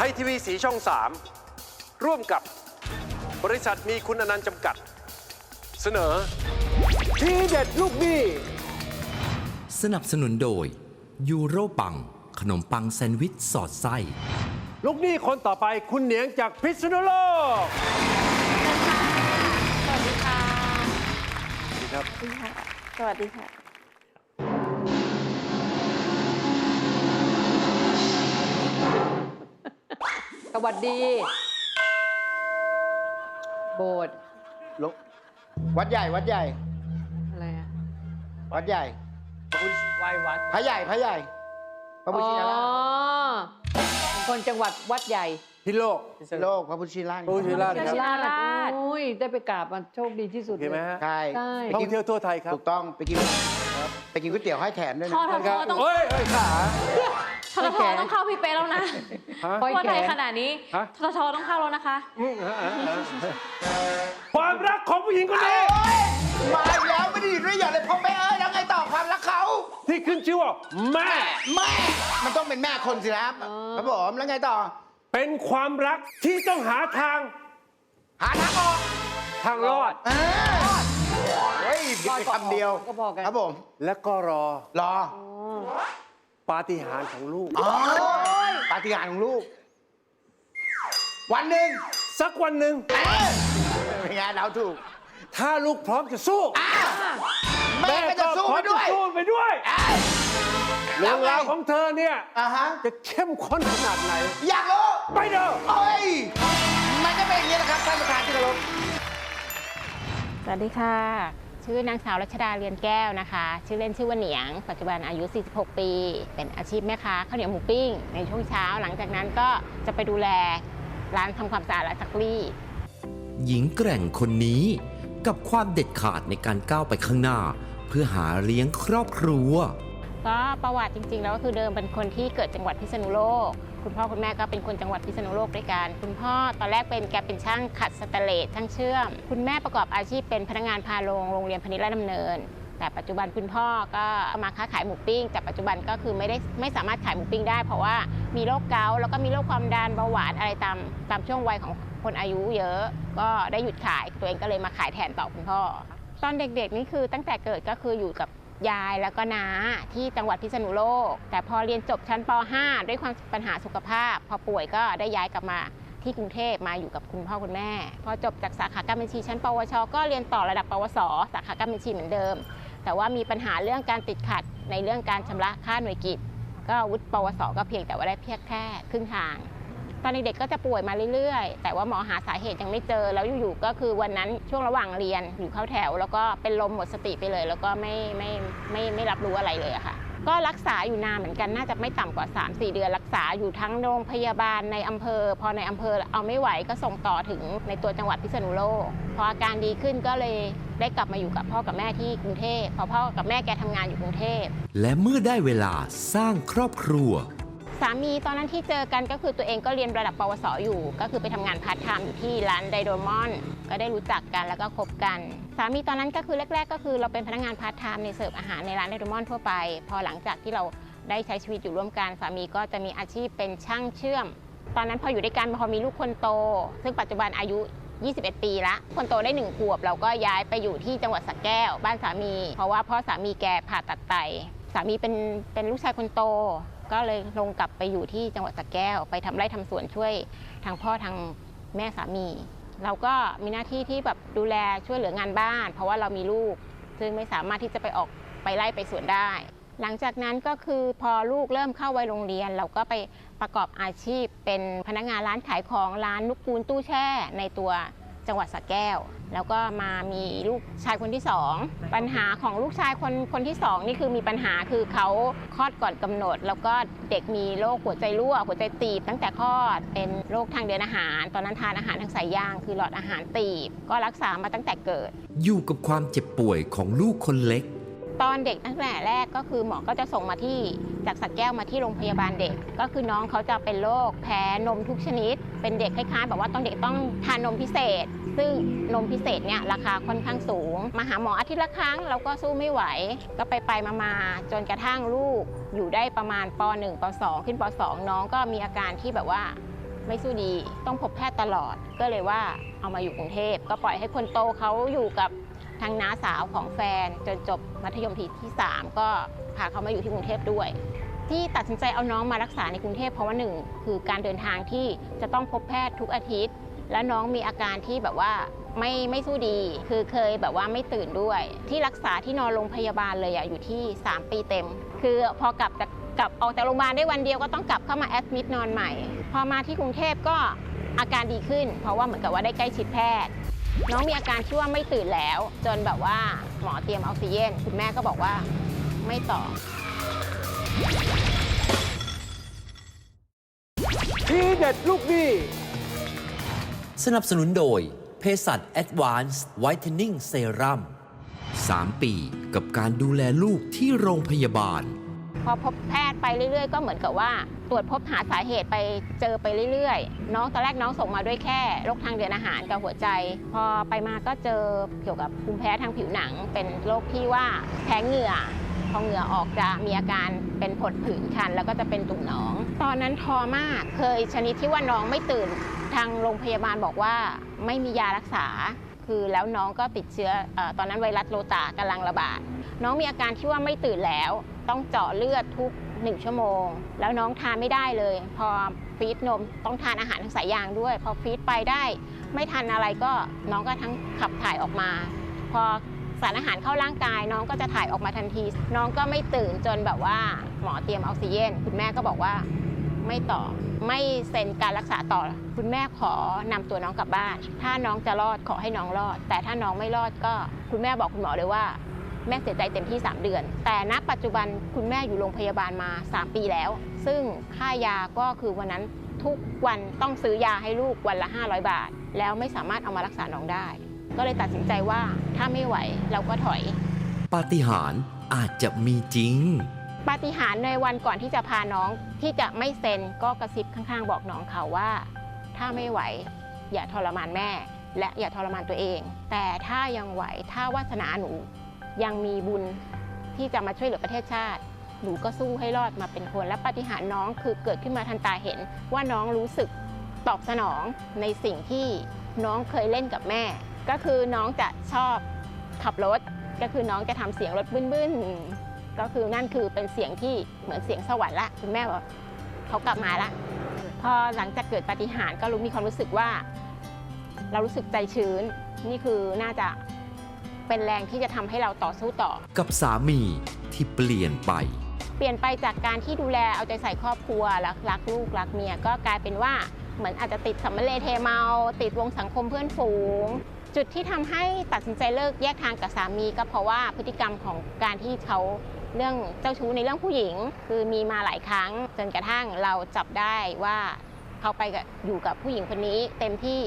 ไทยทีวีสีช่อง 3 ร่วมกับบริษัทมีคุณอนันต์จำกัด เสนอ ทีเด็ดลูกหนี้สนับสนุนโดย ยูโรปัง ขนมปังแซนด์วิชสอดไส้ ลูกหนี้คนต่อไปคุณเหนียงจากพิษณุโลกสวัสดีค่ะครับ สวัสดีค่ะ สวัสดีค่ะ สวัสดี โบสถ์หลวงวัดใหญ่วัดใหญ่ อะไรอะวัดใหญ่ไหว้วัด พระใหญ่พระใหญ่ พระพุทธอ๋อชินราชเป็นคนจังหวัดวัดใหญ่พิโลกโลกพระพุทธชินราชพระพุทธชินราชชินราชโอ้ยได้ไปกราบมันโชคดีที่สุดโอเคไหมเลยฮะ ใช่ใช่ท่องเที่ยวทั่วไทยครับถูกต้องไปกินไปกินก๋วยเตี๋ยวให้แถมด้วยทอนะ ทอทอต้อง เฮ้ยเฮ้ยขา ทอทอทอต้องเข้าพี่เป๊ะแล้วนะฮะค่อยว่าแขไทยนขนาดนี้ฮะทอทอต้องเข้าแล้วนะคะ ความรักของผู้หญิงคนนี้มาอีกแล้วไม่ได้หยุดไม่หย่อนเลยพ่อแม่เอ้ยแล้วไงต่อความรักเขาที่ขึ้นชื่อว่าแม่แม่มันต้องเป็นแม่คนสินะครับครับผมแล้วไงต่อ เป็นความรักที่ต้องหาทาง หาทางออกทางรอดเออเฮ้ยผิดไปคำเดียวก็พอกันครับผม และก็รอรอ ปาฏิหาริย์ของลูก อ๋อปาฏิหาริย์ของลูก วันหนึ่งสักวันหนึ่งเอ๊ะเป็นไงเราถูกถ้าลูกพร้อมจะสู้อ้าวแม่ก็จะสู้พร้ไปอมด้วยสู้ไปด้วยเอ้ยเรื่องราวของเธอเนี่ยอ่าฮะ จะเข้มข้นขนาดไหน อยากรู้ ไปเด้อเอ้ย มันจะเป็นอย่างนี้แหละครับท่านประธานที่เคารพ สวัสดีค่ะ ชื่อนางสาวรัชดาเรียนแก้วนะคะ ชื่อเล่นชื่อว่าเหนียง ปัจจุบันอายุ 46 ปี เป็นอาชีพแม่ค้าข้าวเหนียวหมูปิ้ง ในช่วงเช้า หลังจากนั้นก็จะไปดูแลร้านทำความสะอาดและซักรีดหญิงแกร่งคนนี้กับความเด็ดขาดในการก้าวไปข้างหน้า เพื่อหาเลี้ยงครอบครัว ก็ประวัติจริง ๆ แล้วก็คือเดิมเป็นคนที่เกิดจังหวัดพิษณุโลก คุณพ่อคุณแม่ก็เป็นคนจังหวัดพิษณุโลกด้วยกัน คุณพ่อตอนแรกเป็นแกเป็นช่างขัดสแตเลสช่างเชื่อม คุณแม่ประกอบอาชีพเป็นพนักงานพาโรงโรงเรียนพนิชย์ราชดำเนิน แต่ปัจจุบันคุณพ่อก็มาค้าขายหมูปิ้ง แต่ปัจจุบันก็คือไม่ได้ไม่สามารถขายหมูปิ้งได้ เพราะว่ามีโรคเกาต์แล้วก็มีโรคความดันเบาหวานอะไรตามตามช่วงวัยของคนอายุเยอะ ก็ได้หยุดขายตัวเองก็เลยมาขายแทนต่อคุณพ่อตอนเด็กๆนี่คือตั้งแต่เกิดก็คืออยู่กับ ยายแล้วก็น้าที่จังหวัดพิษณุโลก แต่พอเรียนจบชั้นป .5 ด้วยความปัญหาสุขภาพ พอป่วยก็ได้ย้ายกลับมาที่กรุงเทพมาอยู่กับคุณพ่อคุณแม่ พอจบจากสาขาการบัญชีชั้น ปวช ก็เรียนต่อระดับปวส สาขาการบัญชีเหมือนเดิม แต่ว่ามีปัญหาเรื่องการติดขัดในเรื่องการชำระค่าหน่วยกิจ ก็วุฒิปวส ก็เพียงแต่ว่าได้เพียงแค่ครึ่งทาง ตอนเด็กๆก็จะป่วยมาเรื่อยๆ แต่ว่าหมอหาสาเหตุยังไม่เจอ แล้วอยู่ๆ ก็คือวันนั้นช่วงระหว่างเรียนอยู่เข้าแถว แล้วก็เป็นลมหมดสติไปเลย แล้วก็ไม่ไม่ไม่ไม่รับรู้อะไรเลยค่ะ ก็รักษาอยู่นานเหมือนกันน่าจะไม่ต่ำกว่า 3-4 เดือนรักษาอยู่ทั้งโรงพยาบาลในอำเภอ พอในอำเภอเอาไม่ไหวก็ส่งต่อถึงในตัวจังหวัดพิษณุโลกพออาการดีขึ้นก็เลยได้กลับมาอยู่กับพ่อกับแม่ที่กรุงเทพเพราะพ่อกับแม่แกทำงานอยู่กรุงเทพและเมื่อได้เวลาสร้างครอบครัว สามีตอนนั้นที่เจอกันก็คือตัวเองก็เรียนระดับปวสอยู่ ก็คือไปทำงานพาร์ทไทม์อยู่ที่ร้านไดโดมอนก็ได้รู้จักกันแล้วก็คบกัน สามีตอนนั้นก็คือแรก ๆ ก็คือเราเป็นพนักงานพาร์ทไทม์ในเสิร์ฟอาหารในร้านไดโดมอนทั่วไป พอหลังจากที่เราได้ใช้ชีวิตอยู่ร่วมกันสามีก็จะมีอาชีพเป็นช่างเชื่อม ตอนนั้นพออยู่ด้วยกันพอมีลูกคนโต ซึ่งปัจจุบันอายุ 21 ปีละคนโตได้หนึ่งขวบ เราก็ย้ายไปอยู่ที่จังหวัดสระแก้ว บ้านสามี เพราะว่าพ่อสามีแกผ่าตัดไตสามีเป็นเป็นลูกชายคนโต ก็เลยลงกลับไปอยู่ที่จังหวัดสระแก้ว ไปทำไร่ทำสวนช่วยทางพ่อทางแม่สามี เราก็มีหน้าที่ที่แบบดูแลช่วยเหลืองานบ้าน เพราะว่าเรามีลูก ซึ่งไม่สามารถที่จะไปออกไปไล่ไปสวนได้ หลังจากนั้นก็คือพอลูกเริ่มเข้าวัยโรงเรียน เราก็ไปประกอบอาชีพเป็นพนักงานร้านขายของร้านนุกปูนตู้แช่ในตัว จังหวัดสระแก้ว แล้วก็มามีลูกชายคนที่สองปัญหาของลูกชายคนคนที่สองนี่คือมีปัญหาคือเขาคลอดก่อนกำหนด แล้วก็เด็กมีโรคหัวใจรั่วหัวใจตีบ ตั้งแต่คลอดเป็นโรคทางเดินอาหาร ตอนนั้นทานอาหารทางสายยาง คือหลอดอาหารตีบ ก็รักษามาตั้งแต่เกิด อยู่กับความเจ็บป่วยของลูกคนเล็ก ตอนเด็กตั้งแต่แรกก็คือหมอก็จะส่งมาที่จากสัตแก้วมาที่โรงพยาบาลเด็ก ก็คือน้องเขาจะเป็นโรคแพ้นมทุกชนิด เป็นเด็กคล้ายๆแบบว่าต้องเด็กต้องทานนมพิเศษ ซึ่งนมพิเศษเนี่ยราคาค่อนข้างสูง มาหาหมออาทิตย์ละครั้งเราก็สู้ไม่ไหว ก็ไปไปๆมาๆจนกระทั่งลูกอยู่ได้ประมาณป .1 ป .2 ขึ้นป .2 น้องก็มีอาการที่แบบว่าไม่สู้ดีต้องพบแพทย์ตลอดก็เลยว่าเอามาอยู่กรุงเทพก็ปล่อยให้คนโตเขาอยู่กับ ทางน้าสาวของแฟนจนจบมัธยมปีที่ 3 ก็พาเขามาอยู่ที่กรุงเทพด้วย ที่ตัดสินใจเอาน้องมารักษาในกรุงเทพเพราะว่าหนึ่งคือการเดินทางที่จะต้องพบแพทย์ทุกอาทิตย์ และน้องมีอาการที่แบบว่าไม่ไม่สู้ดี คือเคยแบบว่าไม่ตื่นด้วย ที่รักษาที่นอนโรงพยาบาลเลยอะอยู่ที่ 3 ปีเต็ม คือพอกลับจากกลับออกจากโรงพยาบาลได้วันเดียวก็ต้องกลับเข้ามาแอดมิดนอนใหม่ พอมาที่กรุงเทพก็อาการดีขึ้น เพราะว่าเหมือนกับว่าได้ใกล้ชิดแพทย์ น้องมีอาการที่ว่าไม่ตื่นแล้ว จนแบบว่าหมอเตรียมออกซิเจนคุณแม่ก็บอกว่าไม่ต่อทีเด็ดลูกหนี้สนับสนุนโดยเภสัช Advanced Whitening Serum 3 ปีกับการดูแลลูกที่โรงพยาบาลพ อพบแพทย์ไปเรื่อย ๆ ก็เหมือนกับว่า ตรวจพบหาสาเหตุไปเจอไปเรื่อยๆ น้องตอนแรกน้องส่งมาด้วยแค่โรคทางเดินอาหารกับหัวใจ พอไปมาก็เจอเกี่ยวกับภูมิแพ้ทางผิวหนัง เป็นโรคที่ว่าแพ้เหงื่อพอเหงื่อออกจะมีอาการเป็นผดผื่นคัน แล้วก็จะเป็นตุ่มหนอง ตอนนั้นทอมากเคยชนิดที่ว่าน้องไม่ตื่น ทางโรงพยาบาลบอกว่าไม่มียารักษา คือแล้วน้องก็ติดเชื้อออตอนนั้นไวรัสโรตากำลังระบาด น้องมีอาการที่ว่าไม่ตื่นแล้ว ต้องเจาะเลือดทุก 1 ชั่วโมง แล้วน้องทานไม่ได้เลย พอฟีดนมต้องทานอาหารทางสายยางด้วย พอฟีดไปได้ ไม่ทันอะไรก็น้องก็ทั้งขับถ่ายออกมา พอสารอาหารเข้าร่างกายน้องก็จะถ่ายออกมาทันที น้องก็ไม่ตื่นจนแบบว่าหมอเตรียมออกซิเจนคุณแม่ก็บอกว่าไม่ต่อไม่เซ็นการรักษาต่อ คุณแม่ขอนำตัวน้องกลับบ้าน ถ้าน้องจะรอดขอให้น้องรอด แต่ถ้าน้องไม่รอดก็ คุณแม่บอกคุณหมอเลยว่า แม่เสียใจเต็มที่ 3 เดือน แต่ณปัจจุบันคุณแม่อยู่โรงพยาบาลมา 3 ปีแล้ว ซึ่งค่ายาก็คือวันนั้นทุกวันต้องซื้อยาให้ลูกวันละ 500 บาท แล้วไม่สามารถเอามารักษาน้องได้ ก็เลยตัดสินใจว่าถ้าไม่ไหวเราก็ถอย ปาฏิหาริย์อาจจะมีจริง ปาฏิหาริย์ในวันก่อนที่จะพาน้องที่จะไม่เซ็นก็กระซิบข้างๆ บอกน้องเขาว่า ถ้าไม่ไหว อย่าทรมานแม่ และอย่าทรมานตัวเอง แต่ถ้ายังไหวถ้าวาสนาหนู ยังมีบุญที่จะมาช่วยเหลือประเทศชาติ หนูก็สู้ให้รอดมาเป็นคน และปาฏิหาริย์น้องคือเกิดขึ้นมาทันตาเห็น ว่าน้องรู้สึกตอบสนองในสิ่งที่น้องเคยเล่นกับแม่ ก็คือน้องจะชอบขับรถ ก็คือน้องจะทำเสียงรถบึ้นๆ ก็คือนั่นคือเป็นเสียงที่เหมือนเสียงสวรรค์ละคุณแม่บอกเขากลับมาละพอหลังจากเกิดปาฏิหาริย์ก็รู้มีความรู้สึกว่า เรารู้สึกใจชื้น นี่คือน่าจะ เป็นแรงที่จะทำให้เราต่อสู้ต่อ กับสามีที่เปลี่ยนไป เปลี่ยนไปจากการที่ดูแลเอาใจใส่ครอบครัวรักรักลูกรักเมียก็กลายเป็นว่าเหมือนอาจจะติดสัมมาเลเทเมา ติดวงสังคมเพื่อนฝูง จุดที่ทำให้ตัดสินใจเลิกแยกทางกับสามี ก็เพราะว่าพฤติกรรมของการที่เขาเรื่องเจ้าชู้ในเรื่องผู้หญิง คือมีมาหลายครั้ง จนกระทั่งเราจับได้ว่าเขาไปกับอยู่กับผู้หญิงคนนี้เต็มที่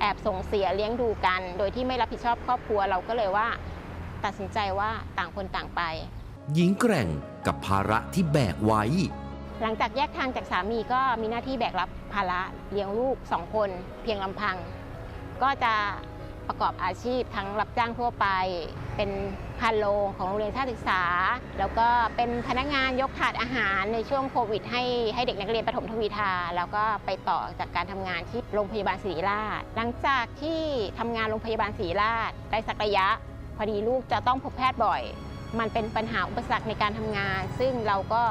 แอบส่งเสียเลี้ยงดูกัน โดยที่ไม่รับผิดชอบครอบครัวเราก็เลยว่า ตัดสินใจว่าต่างคนต่างไป หญิงแกร่งกับภาระที่แบกไว้ หลังจากแยกทางจากสามีก็มีหน้าที่แบกรับภาระเลี้ยงลูกสองคน เพียงลำพัง ก็จะ ประกอบอาชีพ ทั้งรับจ้างทั่วไป เป็นพานโรงของโรงเรียนชาติศึกษา แล้วก็เป็นพนักงานยกถาดอาหารในช่วงโควิด ให้ให้เด็กนักเรียนประถมทวีทา แล้วก็ไปต่อจากการทำงานที่โรงพยาบาลศรีราช หลังจากที่ทำงานโรงพยาบาลศรีราชได้สักระยะ พอดีลูกจะต้องพบแพทย์บ่อย มันเป็นปัญหาอุปสรรคในการทำงาน ซึ่งเราก็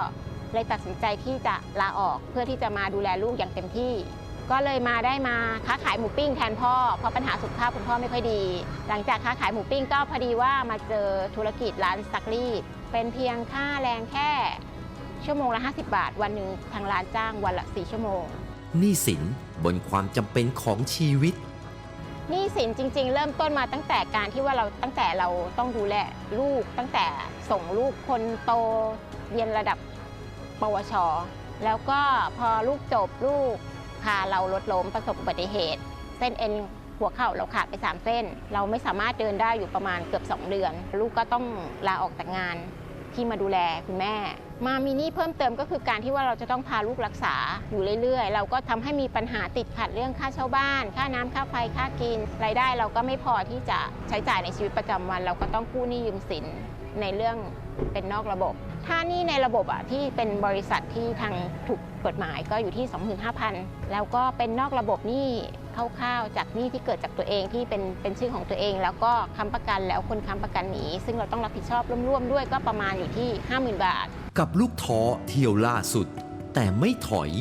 เลยตัดสินใจที่จะลาออกเพื่อที่จะมาดูแลลูกอย่างเต็มที่ ก็เลยมาได้มาค้าขายหมูปิ้งแทนพ่อ เพราะปัญหาสุขภาพคุณพ่อไม่ค่อยดี หลังจากค้าขายหมูปิ้งก็พอดีว่ามาเจอธุรกิจร้านซักรีดเป็นเพียงค่าแรงแค่ ชั่วโมงละ 50 บาท วันหนึ่งทางร้านจ้างวันละ 4 ชั่วโมงหนี้สินบนความจำเป็นของชีวิตหนี้สินจริง ๆ เริ่มต้นมาตั้งแต่การที่ว่าเราตั้งแต่เราต้องดูแลลูก ตั้งแต่ส่งลูกคนโตเรียนระดับปวช แล้วก็พอลูกจบลูก พาเรารถล้มประสบอุบัติเหตุ เส้นเอ็นหัวเข่าเราขาดไป 3 เส้น เราไม่สามารถเดินได้อยู่ประมาณเกือบ 2 เดือน ลูกก็ต้องลาออกจากงานที่มาดูแลคุณแม่ มามีนี้เพิ่มเติมก็คือการที่ว่าเราจะต้องพาลูกรักษาอยู่เรื่อยๆ เราก็ทำให้มีปัญหาติดขัดเรื่องค่าเช่าบ้าน ค่าน้ำค่าไฟค่ากินรายได้เราก็ไม่พอที่จะใช้จ่ายในชีวิตประจำวัน เราก็ต้องกู้หนี้ยืมสิน ในเรื่องเป็นนอกระบบ ถ้านี่ในระบบอะที่เป็นบริษัทที่ทางถูกกฎหมายก็อยู่ที่ 25,000 แล้วก็เป็นนอกระบบนี่คร่าวๆจากหนี้ที่เกิดจากตัวเองที่เป็นเป็นชื่อของตัวเอง แล้วก็ค้ำประกันแล้วคนค้ำประกันหนีซึ่งเราต้องรับผิดชอบร่วมๆด้วยก็ประมาณอยู่ที่ 50,000 บาท กับลูกท้อเที่ยวล่าสุด แต่ไม่ถอย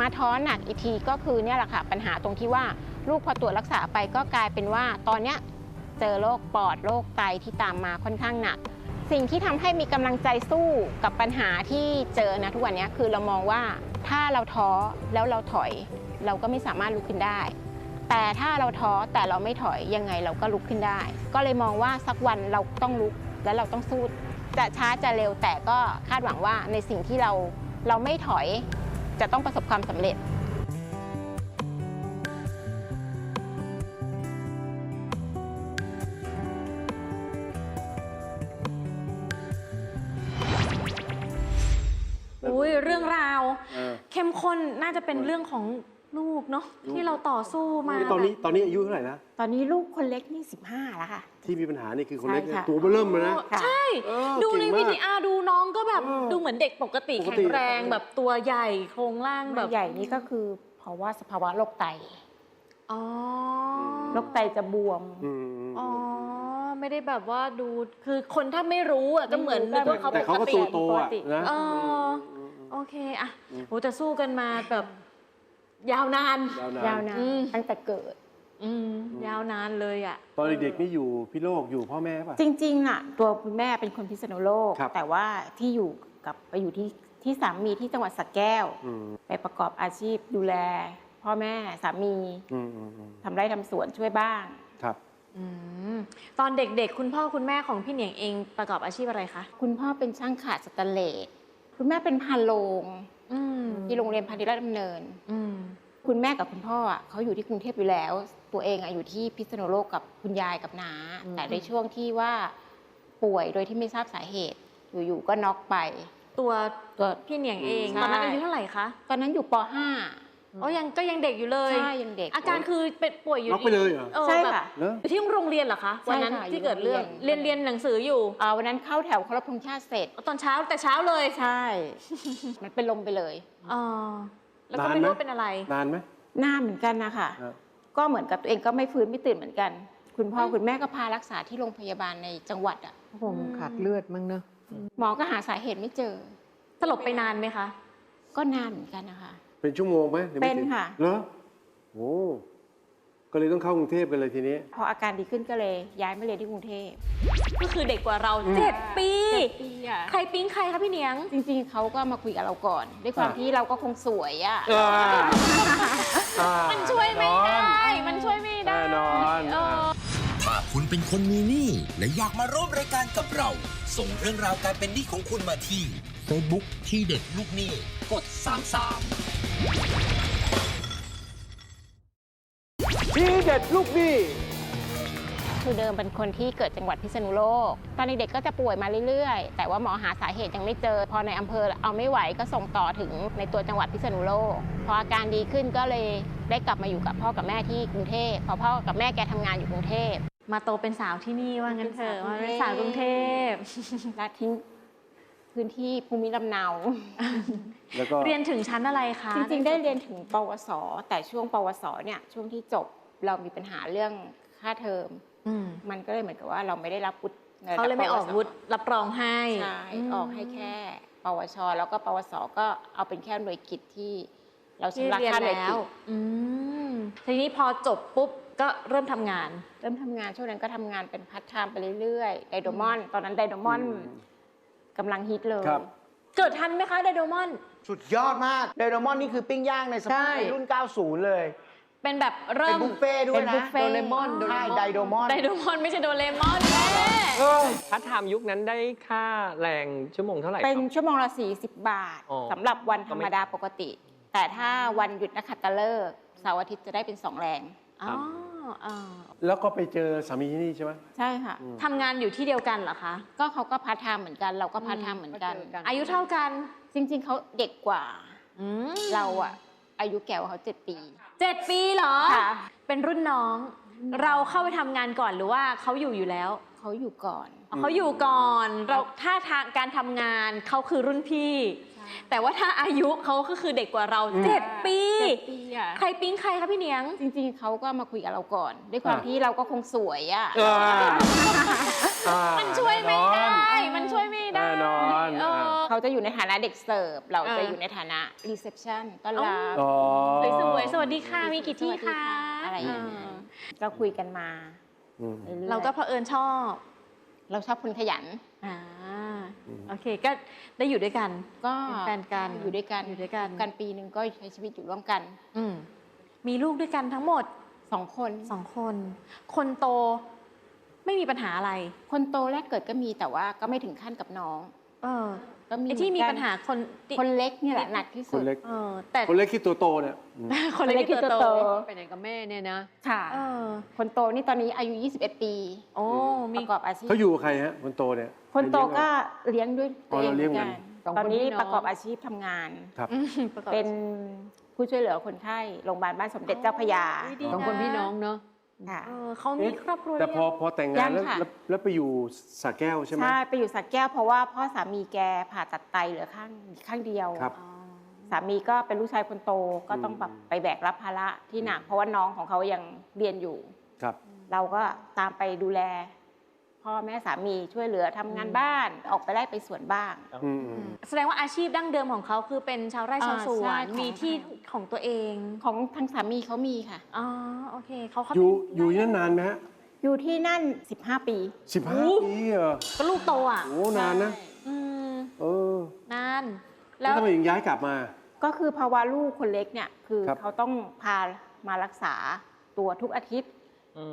มาท้อหนักอีกทีก็คือเนี่ยแหละค่ะปัญหาตรงที่ว่าลูกพอตรวจรักษาไปก็กลายเป็นว่าตอนเนี้ยเจอโรคปอดโรคไตที่ตามมาค่อนข้างหนัก สิ่งที่ทำให้มีกำลังใจสู้กับปัญหาที่เจอนะทุกวันนี้คือเรามองว่าถ้าเราท้อแล้วเราถอย เราก็ไม่สามารถลุกขึ้นได้ แต่ถ้าเราท้อแต่เราไม่ถอยยังไงเราก็ลุกขึ้นได้ ก็เลยมองว่าสักวันเราต้องลุกและเราต้องสู้จะช้าจะเร็วแต่ก็คาดหวังว่าในสิ่งที่เราเราไม่ถอยจะต้องประสบความสำเร็จ เรื่องราว เออ เข้มข้นน่าจะเป็นเรื่องของลูกเนาะที่เราต่อสู้มานี่ตอนนี้ตอนนี้อายุเท่าไหร่นะ ตอนนี้ลูกคนเล็กนี่15แล้วค่ะ ที่มีปัญหานี่คือคนเล็กใช่ค่ะ ตัวเบอเริ่มเลยนะโอ้ใช่ เออดูในเก่งมากวิดีอาร์ดูน้องก็แบบเออดูเหมือนเด็กปกติปกแข็ติ งแรงแบบตัวใหญ่โครงร่างแบแบบบใหญ่นี่ก็คือเพราะว่าสภาวะโรคไตอ๋อโรคไตจะบวม อืมอ๋อไม่ได้แบบว่าดูคือคนถ้าไม่รู้อะก็เหมือนนึกว่าเขาแต่ปเขากก็ติตัวโตอะปกตินะ เออม โอเคอะโหแต่สู้กันมาแบบยาวนานยาวนาน ยาวนานอืม ตั้งแต่เกิด อืมยาวนานเลยอะ ตอนเด็กๆนี่อยู่พี่โลกอยู่พ่อแม่ป่ะ จริงๆอะ ตัวคุณแม่เป็นคนพิษณุโลก ครับ แต่ว่าที่อยู่กับไปอยู่ที่ที่สามีที่จังหวัดสระแก้ว อืมไปประกอบอาชีพดูแล พ่อแม่สามีอืมอืมอืมทำไร่ทำสวนช่วยบ้าง ครับ อืม ตอนเด็กๆ คุณพ่อคุณแม่ของพี่เหนียงเองประกอบอาชีพอะไรคะ คุณพ่อเป็นช่างขาดสแตนเลส คุณแม่เป็นพานโรงอืมที่โรงเรียนพาณิชย์ราชดำเนินอืมคุณแม่กับคุณพ่ออะเขาอยู่ที่กรุงเทพอยู่แล้ว ตัวเองอะอยู่ที่พิษณุโลกกับคุณยายกับน้าแต่ในช่วงที่ว่าป่วยโดยที่ไม่ทราบสาเหตุ อยู่ๆก็น็อกไป ตัวตัวพี่เหนียงเองใช่ตอนนั้นอายุเท่าไหร่คะตอนนั้นอยู่ปโอ้ยังก็ยังเด็กอยู่เล .5 ยใช่ยังเด็ก อาการคือเป็นป่วยอยู่น็อกไปเลยเหรอออใช่แบบค่ะเนอะอยู่ที่โรงเรียนเหรอคะใช่วันนั้นค่ะที่เกิดเรื่องอยู่โรงเรีเรียยนนเรียนหนังสืออยู่อ่าวันนั้นเข้าแถวเคารพธงชาติเสร็จตอนเช้าแต่เช้าเลยใช่ มันเป็นลมไปเลยอ๋อแล้วก็นานไม่ไหมรู้ว่าเป็นอะไรนานไหมหน้าเหมือนกันนะคะครับก็เหมือนกับตัวเองก็ไม่ฟื้นไม่ตื่นเหมือนกัน คุณพ่อคุณแม่ก็พารักษาที่โรงพยาบาลในจังหวัดอะคงขาดเลือดมั้งเนอะหมอก็หาสาเหตุไม่เจอสลบไปนานไหมคะ ก็นานเหมือนกันนะคะ เป็นชั่วโมงไหมหรือไม่เป็นถึงค่ะ เหรอโอ้ก็เลยต้องเข้ากรุงเทพกันเลยทีนี้ พออาการดีขึ้นก็เลยย้ายมาเรียนที่กรุงเทพ ก็คือเด็กกว่าเราเจ็ดปีอะใครปิ๊งใครคะพี่เหนียง จริงๆ เขาก็มาคุยกับเราก่อน ด้วยความอ่า ที่เราก็คงสวยอะมันช่วยไม่ได้ มันช่วยไม่ได้ แน่นอนเออถ้าคุณเป็นคนมีหนี้และอยากมาร่วมรายการกับเรา ส่งเรื่องราวการเป็นหนี้ของคุณมาที่ Facebook ที่เด็ดลูกหนี้กด 33 ทีเด็ดลูกหนี้คือเดิมเป็นคนที่เกิดจังหวัดพิษณุโลก ตอนเด็กๆก็จะป่วยมาเรื่อยๆ แต่ว่าหมอหาสาเหตุยังไม่เจอ พอในอำเภอเอาไม่ไหวก็ส่งต่อถึงในตัวจังหวัดพิษณุโลก พออาการดีขึ้นก็เลยได้กลับมาอยู่กับพ่อกับแม่ที่กรุงเทพเพอพ่อกับแม่แกทำงานอยู่กรุงเทพมาโตเป็นสาวที่นี่ว่างั้นเถอะมาเป็นสาวกรุงเทพและทิ้ง พื้นที่ภูมิลำเนา แล้วก็เรียนถึงชั้นอะไรคะจริงๆ ได้เรียนถึงปวส แต่ช่วงปวสเนี่ยช่วงที่จบเรามีปัญหาเรื่องค่าเทอม อืมมันก็เลยเหมือนกับว่าเราไม่ได้รับวุฒิในระดับเขาเลยไม่ออกปวสวุฒิรับรองให้ใช่ม ออกให้แค่ ปวช แล้วก็ปวสก็เอาเป็นแค่หน่วยกิจที่ เราที่ชำระเรียนค่าหน่วยแล้กิวจอืมทีนี้พอจบปุ๊บก็เริ่มทำงาน เริ่มทำงานช่วงนั้นก็ทำงานเป็นพาร์ทไทม์ไปเรื่อยๆไดโดมอน ตอนนั้นไดโดมอนอืม กำลังฮิตเลยครับ เกิดทันไหมคะไดโดมอน สุดยอดมากไดโดมอนนี่คือปิ้งย่างในสใช่มัยรุ่น 90 เลย เป็นแบบเป็เริ่นม บุฟเฟ่ต์ด้วยเป็นบุนะฟเฟ่ต์โดเรมอนโดเรใช่มอนไดโดมอนไดโดมอนไม่ใช่โดเรมอนแม่พัฒไทม์ยุคนั้นได้ค่าแรงชั่วโมงเท่าไหร่เป็นครับชั่วโมงละ 40 บาทอ๋อ สำหรับวันธรรมดาปกติ แต่ถ้าวันหยุดนักขัตฤกษ์เสาร์อาทิตย์จะได้เป็นสองแรงอ๋อ อ๋อแล้วก็ไปเจอสามีที่นี่ใช่ไหม ใช่ค่ะทำงานอยู่ที่เดียวกันเหรอคะ ก็เขาก็พาร์ทไทม์เหมือนกัน เราก็พาร์ทไทม์เหมือนกัน ก็เจอกัน อายุเท่ากันจริง ๆเขาเด็กกว่า อืมเราอะอายุแก่กว่าเขาเจ็ดปี เจ็ดปีเหรอ ค่ะ เป็นรุ่นน้อง เราเข้าไปทำงานก่อนหรือว่าเขาอยู่อยู่แล้ว เขาอยู่ก่อนอเขาอยู่ก่อน เราถ้าทางการทำงานเขาคือรุ่นพี่ แต่ว่าถ้าอายุเขาก็คือเด็กกว่าเราเจ็ดปี เจ็ดปีอะใครปิ๊งใครคะพี่เหนียง จริงๆเขาก็มาคุยกับเราก่อน ด้วยความอ่า ที่เราก็คงสวยอะอ่าอ่ามันช่วยไม่ได้ มันช่วยไม่ได้ แน่นอนเออ เขาจะอยู่ในฐานะเด็กเสิร์ฟ เราอ่าจะอยู่ในฐานะรีเซพชันต้อนรับ อ๋อ สวยๆสวัสดีค่ะ มีกี่ที่คะอะไรอย่างเงี้ย ก็คุยกันมาอืมอยๆเราก็เผอิญชอบ เราชอบคนขยัน อ่า โอเคก็ได้อยู่ด้วยกันก็เป็นแฟนกันอยู่ด้วยกันอยู่ด้วยกันกันปีหนึ่งก็ใช้ชีวิตอยู่ร่วมกัน อืมมีลูกด้วยกันทั้งหมดสองคนสองคน คนโตไม่มีปัญหาอะไร คนโตแรกเกิดก็มีแต่ว่าก็ไม่ถึงขั้นกับน้อง เออ ก็มีไอที่มีเหอปันญกันหาคนติคนเล็กเนี่ยแหละหนักที่คสุนดเล็ก เออแต่คนเล็กที่ตัวโตเนี่ยอืม คนเล็กที่ตัวโตไปไหนกับแม่เนี่ยนะค่ะ เออคนโตนี่ตอนนี้อายุ 21 ปีโอ้ปมี ระกอบอาชีพเขาอยู่กับใครฮะคนโตเนี่ยคนโตก็เลี้ยงด้วยอ๋อเราเลี้ยงกันสองตอนคนนี้พี่น้องประกอบอาชีพทำงาน ครับอืมประกอบเป็นผู้ช่วยเหลือคนไข้โรงพยาบาลบ้านสมเด็จเจ้าพระยา อุ๊ยดี สองคนพี่น้องเนาะ ค่ะ เออเขามีครอบครัวแต่พอหรืยัง พอแต่งงานแล้วยังค่ะ แล้วแล้วไปอยู่สระแก้วใช่ไหม ใช่ไปอยู่สักแก้วเพราะว่าพ่อสามีแกผ่าตัดไตเหลือข้างข้างเดียว ครับ อ๋อสามีก็เป็นลูกชายคนโตก็ต้องแบบไปแบกรับภาระที่หนัก เพราะว่าน้องของเขายังเรียนอยู่ ครับ เราก็ตามไปดูแล พ่อแม่สามีช่วยเหลือทำงานบ้านออกไปไล่ไปสวนบ้าง อืมอืม แสดงว่าอาชีพดั้งเดิมของเขาคือเป็นชาวไร่ชาวสวอ่าใช่นของ มีที่ของตัวเองของทางสามีเขามีค่ะ อ๋อโอเคเขาเขาอยู่เป็นอยู่ที่นั่นนานไหมฮะอยู่ที่นั่น 15 ปี สิบห้าปีเหรอก็ลูกโตอะโอ้นานนะ อืมเออ นาน แล้แล้ววทำไมถึงย้ายกลับมา ก็คือภาวะลูกคนเล็กเนี่ย คือครับ เขาต้องพามารักษาตัวทุกอาทิตย์อืม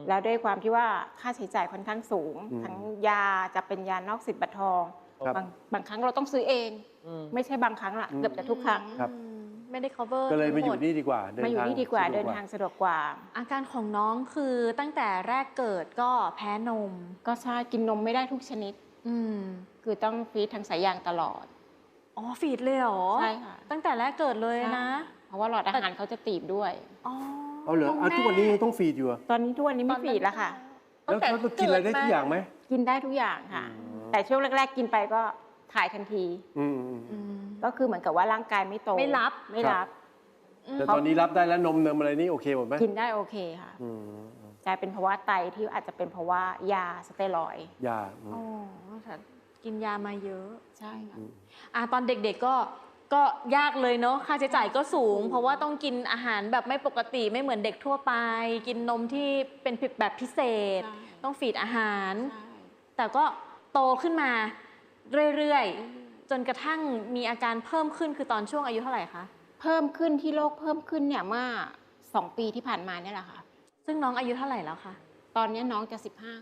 แล้วด้วยความที่ว่าค่าใช้จ่ายค่อนข้างสูงอืมทั้งยาจะเป็นยานอกสิทธิ์บัตรทองครับบางบางครั้งเราต้องซื้อเองอืมไม่ใช่บางครั้งละอืมเกือบจะทุกครั้งครับอืมไม่ได้ cover ก็เลยมาอยู่ทั้งหดนี่ดีกว่าเดินมาอยู่ทางนี่ดีกว่าสะเดินทางสะดวกกว่า อาการของน้องคือตั้งแต่แรกเกิดก็แพ้นม ก็ใช่กินนมไม่ได้ทุกชนิด อืมคือต้องฟีดทางสายยางตลอดอ๋อฟีดเลยเหรอใช่ค่ะตั้งแต่แรกเกิดเลยนะ เพราะว่าหลอดอาหารเขาจะตีบด้วยอ๋อ เอาเหรอเอาทุกวันนี้ยังต้องฟีดอยู่อะตอนนี้ทุกวันนี้ไม่ฟีดแล้วค่ะ แล้วเขากินอะไรได้ทุกอย่างไหม กินได้ทุกอย่างค่ะ อืม แต่ช่วงแรก ๆ กินไปก็ถ่ายทันที อืมอืมอือืมมก็คือเหมือนกับว่าร่างกายไม่โตไม่รับ ไม่รับ แต่ตอนนี้รับได้แล้วนมเนมอะไรนี่โอเคหมดไหมกินได้โอเคค่ะอืมกลายเป็นภาวะไตที่อาจจะเป็นภาวะยาสเตียรอยด์ยาอืม อ๋อแต่กินยามาเยอะ ใช่ค่ะ อะตอนเด็กๆก็ ก็ยากเลยเนาะค่าใช้จ่ายก็สูง เพราะว่าต้องกินอาหารแบบไม่ปกติไม่เหมือนเด็กทั่วไป กินนมที่เป็นแบบพิเศษใช่ต้องฟีดอาหาร แต่ก็โตขึ้นมาเรื่อยๆ จนกระทั่งมีอาการเพิ่มขึ้นคือตอนช่วงอายุเท่าไหร่คะเพิ่มขึ้นที่โรคเพิ่มขึ้นเนี่ยเมื่อสองปีที่ผ่านมาเนี่ยแหละค่ะ ซึ่งน้องอายุเท่าไหร่แล้วคะตอนนี้น้องจะ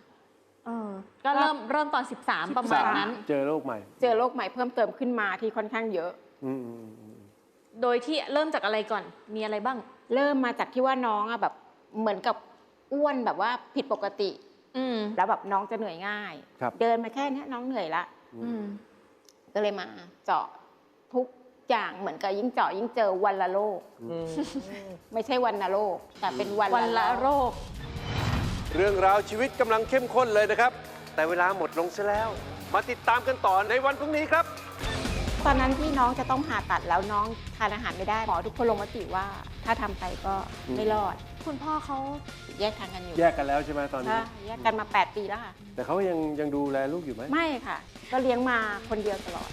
15เออก็เริ่มเริ่มตอน 13 ประมาณนั้น เจอโรคใหม่ เจอโรคใหม่เพิ่มเติมขึ้นมาที่ค่อนข้างเยอะอืมอืมอืม โดยที่เริ่มจากอะไรก่อน มีอะไรบ้าง เริ่มมาจากที่ว่าน้องอะแบบเหมือนกับอ้วนแบบว่าผิดปกติอืมแล้วแบบน้องจะเหนื่อยง่ายครับเดินมาแค่เนี้ยน้องเหนื่อยละอืมก็เลยมาเจาะทุกอย่างเหมือนกับยิ่งเจาะยิ่งเจอวันละโรคอืมไม่ใช่วันละโรคแต่เป็นวันวันละโรค เรื่องราวชีวิตกำลังเข้มข้นเลยนะครับ แต่เวลาหมดลงซะแล้ว มาติดตามกันต่อในวันพรุ่งนี้ครับ ตอนนั้นที่น้องจะต้องผ่าตัดแล้วน้องทานอาหารไม่ได้หมอทุกคนลงมติว่า ถ้าทำไปก็ไม่รอด คุณพ่อเขาแยกทางกันอยู่แยกกันแล้วใช่ไหมตอนนี้ใช่แยกกันมา 8 ปีแล้วค่ะ แต่เขายังยังดูแลลูกอยู่ไหม ไม่ค่ะ ก็เลี้ยงมาคนเดียวตลอด